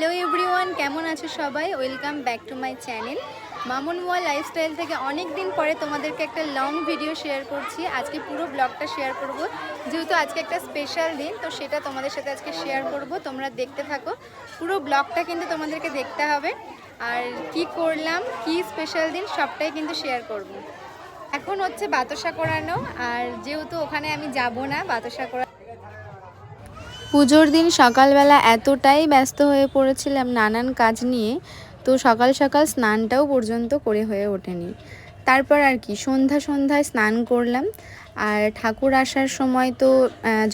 Hello everyone কেমন আছো সবাই? Welcome back to my channel Mamun Moya lifestyle থেকে অনেক দিন পরে তোমাদেরকে একটা লং ভিডিও শেয়ার করছি। আজকে পুরো ব্লগটা শেয়ার করব। যেহেতু আজকে একটা স্পেশাল দিন, তো সেটা তোমাদের সাথে আজকে শেয়ার করব। তোমরা দেখতে থাকো। পুরো ব্লগটা কিন্তু তোমাদেরকে দেখতে হবে। আর কি করলাম, কি স্পেশাল দিন, সবটাই কিন্তু শেয়ার করব। এখন হচ্ছে বাতাসা করানো। আর যেহেতু ওখানে আমি যাব না, বাতাসা করা পুজোর দিন সকালবেলা এতটাই ব্যস্ত হয়ে পড়েছিলাম নানান কাজ নিয়ে, তো সকাল সকাল স্নানটাও পর্যন্ত করে হয়ে ওঠেনি। তারপর আর কি, সন্ধ্যা সন্ধ্যায় স্নান করলাম। আর ঠাকুর আসার সময় তো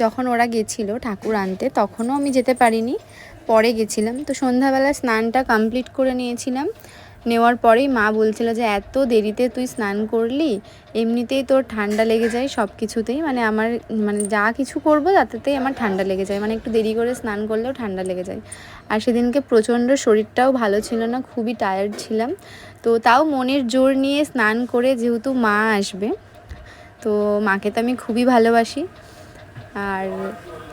যখন ওরা গেছিল ঠাকুর আনতে, তখনও আমি যেতে পারিনি, পরে গেছিলাম। তো সন্ধ্যাবেলা স্নানটা কমপ্লিট করে নিয়েছিলাম। নেওয়ার পরেই মা বলছিল যে, এত দেরিতে তুই স্নান করলি, এমনিতেই তোর ঠান্ডা লেগে যায় সব কিছুতেই মানে আমার মানে যা কিছু করব তাতেই আমার ঠান্ডা লেগে যায়। মানে একটু দেরি করে স্নান করলেও ঠান্ডা লেগে যায়। আর সেদিনকে প্রচণ্ড শরীরটাও ভালো ছিল না, খুবই টায়ার্ড ছিলাম। তো তাও মনের জোর নিয়ে স্নান করে যেহেতু মা আসবে, তো মাকে তো আমি খুবই ভালোবাসি। আর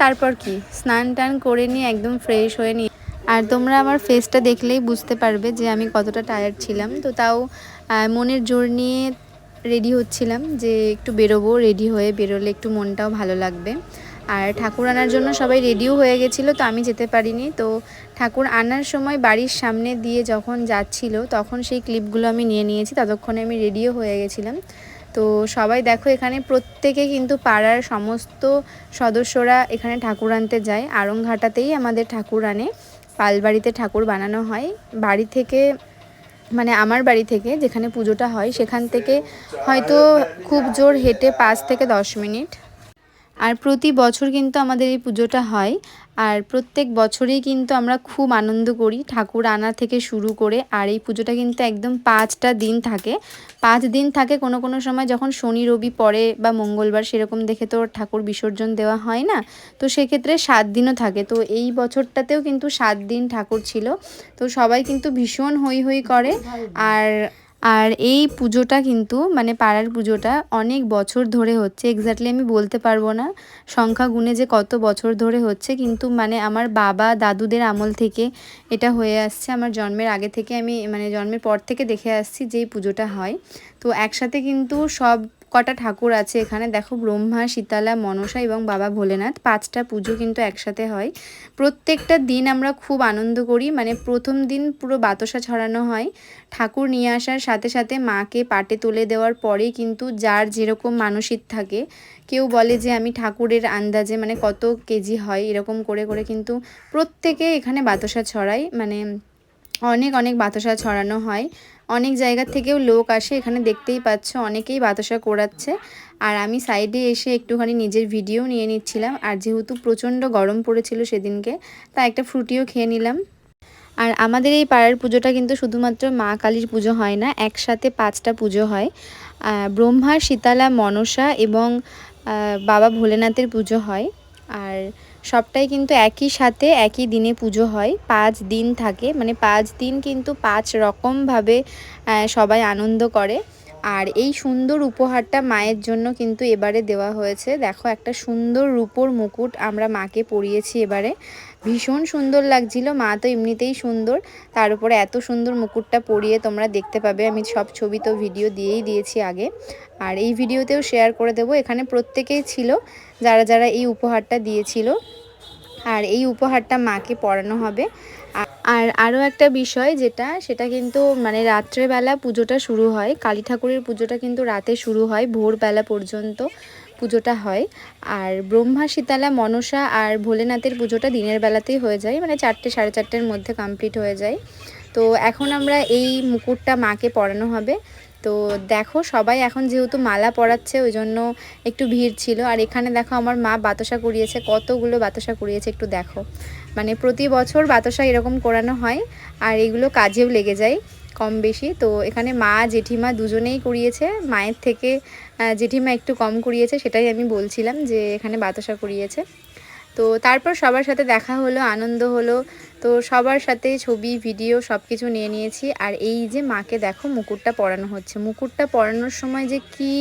তারপর কি? স্নান টান করে নিয়ে একদম ফ্রেশ হয়ে নিয়ে আর তোমরা আমার ফেসটা দেখলেই বুঝতে পারবে যে আমি কতটা টায়ার্ড ছিলাম। তো তাও মনের জোর নিয়ে রেডি হচ্ছিলাম যে একটু বেরোবো রেডি হয়ে বেরোলে একটু মনটাও ভালো লাগবে। আর ঠাকুর আনার জন্য সবাই রেডিও হয়ে গেছিল, তো আমি যেতে পারিনি। তো ঠাকুর আনার সময় বাড়ির সামনে দিয়ে যখন যাচ্ছিল, তখন সেই ক্লিপগুলো আমি নিয়ে নিয়েছি, ততক্ষণে আমি রেডিও হয়ে গেছিলাম। তো সবাই দেখো এখানে প্রত্যেকে কিন্তু পাড়ার সমস্ত সদস্যরা এখানে ঠাকুর আনতে যায়। আড়ংঘাটাতেই আমাদের ঠাকুর আনে। পালবাড়িতে ঠাকুর বানানো হয়। বাড়ি থেকে মানে আমার বাড়ি থেকে যেখানে পুজোটা হয়, সেখান থেকে হয়তো খুব জোর হেঁটে পাঁচ থেকে দশ মিনিট। আর প্রতি বছর কিন্তু আমাদের এই পুজোটা হয়। আর প্রত্যেক বছরেই কিন্তু আমরা খুব আনন্দ করি ঠাকুর আনা থেকে শুরু করে, আর এই পুজোটা কিন্তু একদম পাঁচটা দিন থাকে। পাঁচ দিন থাকে কোনো কোনো সময় যখন শনি রবি পরে বা মঙ্গলবার সেরকম দেখে তো ঠাকুর বিসর্জন দেওয়া হয় না, তো সেক্ষেত্রে সাত দিনও থাকে। তো এই বছরটাতেও কিন্তু সাত দিন ঠাকুর ছিল। তো সবাই কিন্তু ভীষণ হই হই করে। আর আর এই পুজোটা কিন্তু মানে পাড়ার পুজোটা অনেক বছর ধরে হচ্ছে এক্স্যাক্টলি আমি বলতে পারব না সংখ্যা গুণে যে কত বছর ধরে হচ্ছে, কিন্তু মানে আমার বাবা দাদুদের আমল থেকে এটা হয়ে আসছে। আমার জন্মের আগে থেকে আমি মানে জন্মের পর থেকে দেখে আসছি যে এই পুজোটা হয়। তো একসাথে কিন্তু সব কটা ঠাকুর আছে এখানে? দেখো ব্রহ্মা, শীতলা, মনসা এবং বাবা ভোলেনাথ। পাঁচটা পুজো কিন্তু একসাথে হয়। প্রত্যেকটা দিন আমরা খুব আনন্দ করি। মানে প্রথম দিন পুরো বাতাসা ছড়ানো হয়। ঠাকুর নিয়ে আসার সাথে সাথে মাকে পাটে তুলে দেওয়ার পরেই কিন্তু যার যেরকম মানসিক থাকে, কেউ বলে যে আমি ঠাকুরের আন্দাজে মানে কত কেজি হয়, এরকম করে করে কিন্তু প্রত্যেকে এখানে বাতাসা ছড়ায়। মানে অনেক অনেক বাতাসা ছড়ানো হয়। অনেক জায়গার থেকেও লোক আসে, এখানে দেখতেই পাচ্ছ অনেকেই বাতাসা কোড়াচ্ছে আর আমি সাইডে এসে একটুখানি নিজের ভিডিও নিয়ে নিচ্ছিলাম। আর যেহেতু প্রচণ্ড গরম পড়েছিল সেদিনকে তা একটা ফ্রুটিও খেয়ে নিলাম। আর আমাদের এই পাড়ার পুজোটা কিন্তু শুধুমাত্র মা কালীর পুজো হয় না, একসাথে পাঁচটা পুজো হয়। ব্রহ্মা, শীতলা, মনসা এবং বাবা ভোলেনাথের পুজো হয়। আর সবটাই কিন্তু একই সাথে একই দিনে পুজো হয়। পাঁচ দিন থাকে। মানে পাঁচ দিন কিন্তু পাঁচ রকমভাবে সবাই আনন্দ করে। আর এই সুন্দর উপহারটা মায়ের জন্য কিন্তু এবারে দেওয়া হয়েছে। দেখো একটা সুন্দর রূপোর মুকুট আমরা মাকে পরিয়েছি এবারে। ভীষণ সুন্দর লাগছিল, মা তো এমনিতেই সুন্দর। তার উপরে এত সুন্দর মুকুটটা পরিয়ে তোমরা দেখতে পাবে। আমি সব ছবি তো ভিডিও দিয়েই দিয়েছি আগে। আর এই ভিডিওতেও শেয়ার করে দেবো। এখানে প্রত্যেকেই ছিল, যারা যারা এই উপহারটা দিয়েছিল। আর এই উপহারটা মাকে পরানো হবে। আর আরও একটা বিষয় যেটা, সেটা কিন্তু মানে রাত্রেবেলা পুজোটা শুরু হয়। কালী ঠাকুরের পুজোটা কিন্তু রাতে শুরু হয়, ভোরবেলা পর্যন্ত পুজোটা হয়। আর ব্রহ্মা, শীতলা, মনসা আর ভোলেনাথের পুজোটা দিনের বেলাতেই হয়ে যায় মানে চারটে, সাড়ে চারটের মধ্যে কমপ্লিট হয়ে যায়। তো এখন আমরা এই মুকুটটা মাকে পরানো হবে। তো দেখো, সবাই এখন যেহেতু মালা পরাচ্ছে ওই জন্য একটু ভিড় ছিল। আর এখানে দেখো, আমার মা বাতাসা কুড়িয়েছে কতগুলো বাতাসা কুড়িয়েছে একটু দেখো। মানে প্রতি বছর বাতাসা এরকম করানো হয়, আর এগুলো কাজেও লেগে যায় কম বেশি। তো এখানে মা, জেঠিমা দুজনেই কুড়িয়েছে মায়ের থেকে জেঠিমা একটু কম কুড়িয়েছে সেটাই আমি বলছিলাম যে এখানে বাতাসা কুড়িয়েছে তো তারপর সবার সাথে দেখা হলো, আনন্দ হলো। তো সবার সাথে ছবি, ভিডিও সব কিছু নিয়ে নিয়েছি। আর এই যে মাকে দেখো মুকুটটা পরানো হচ্ছে। মুকুটটা পরানোর সময় যে কি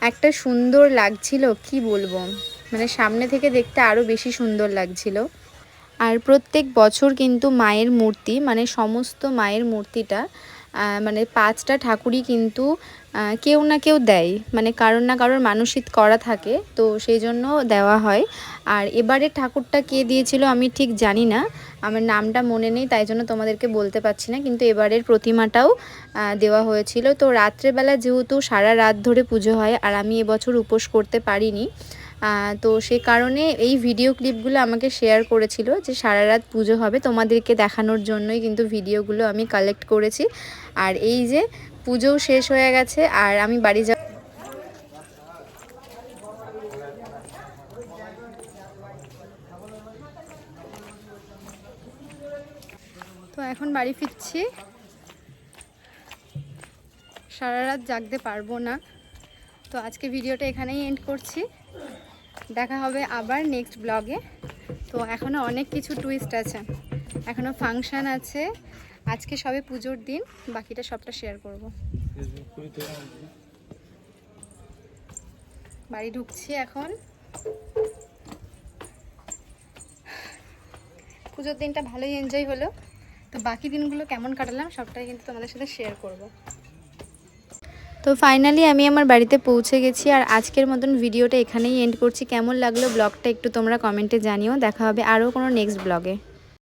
একটা সুন্দর লাগছিল, কি বলব? মানে সামনে থেকে দেখতে আরও বেশি সুন্দর লাগছিল। আর প্রত্যেক বছর কিন্তু মায়ের মূর্তি মানে সমস্ত মায়ের মূর্তিটা মানে পাঁচটা ঠাকুরই কিন্তু কেউ না কেউ দেয়। মানে কারোর না কারোর মানসিক করা থাকে, তো সেই জন্য দেওয়া হয়। আর এবারের ঠাকুরটা কে দিয়েছিল আমি ঠিক জানি না। আমার নামটা মনে নেই, তাই জন্য তোমাদেরকে বলতে পারছি না। কিন্তু এবারের প্রতিমাটাও দেওয়া হয়েছিল। তো রাত্রেবেলা যেহেতু সারা রাত ধরে পুজো হয়, আর আমি এবছর উপোস করতে পারিনি তো সে কারণে এই ভিডিও ক্লিপগুলো আমাকে শেয়ার করেছিল যে সারা রাত পুজো হবে তোমাদেরকে দেখানোর জন্যই কিন্তু ভিডিওগুলো আমি কালেক্ট করেছি। আর এই যে পুজোও শেষ হয়ে গেছে আর আমি বাড়ি যা তো এখন বাড়ি ফিরছি। সারা রাত জাগতে পারব না। তো আজকে ভিডিওটা এখানেই এন্ড করছি। দেখা হবে আবার নেক্সট ব্লগে তো এখনও অনেক কিছু টুইস্ট আছে। এখনও ফাংশন আছে। আজকে সবে পুজোর দিন, বাকিটা সবটা শেয়ার করব। বাড়ি ঢুকছি এখন। পুজোর দিনটা ভালোই এনজয় হলো। তো বাকি দিনগুলো কেমন কাটালাম, সবটাই কিন্তু তোমাদের সাথে শেয়ার করব। তো ফাইনালি আমি আমার বাড়িতে পৌঁছে গেছি আর আজকের মতন ভিডিওটা এখানেই এন্ড করছি। কেমন লাগল ব্লগটা একটু তোমরা কমেন্টে জানিও। দেখা হবে আরও কোনো নেক্সট ব্লগে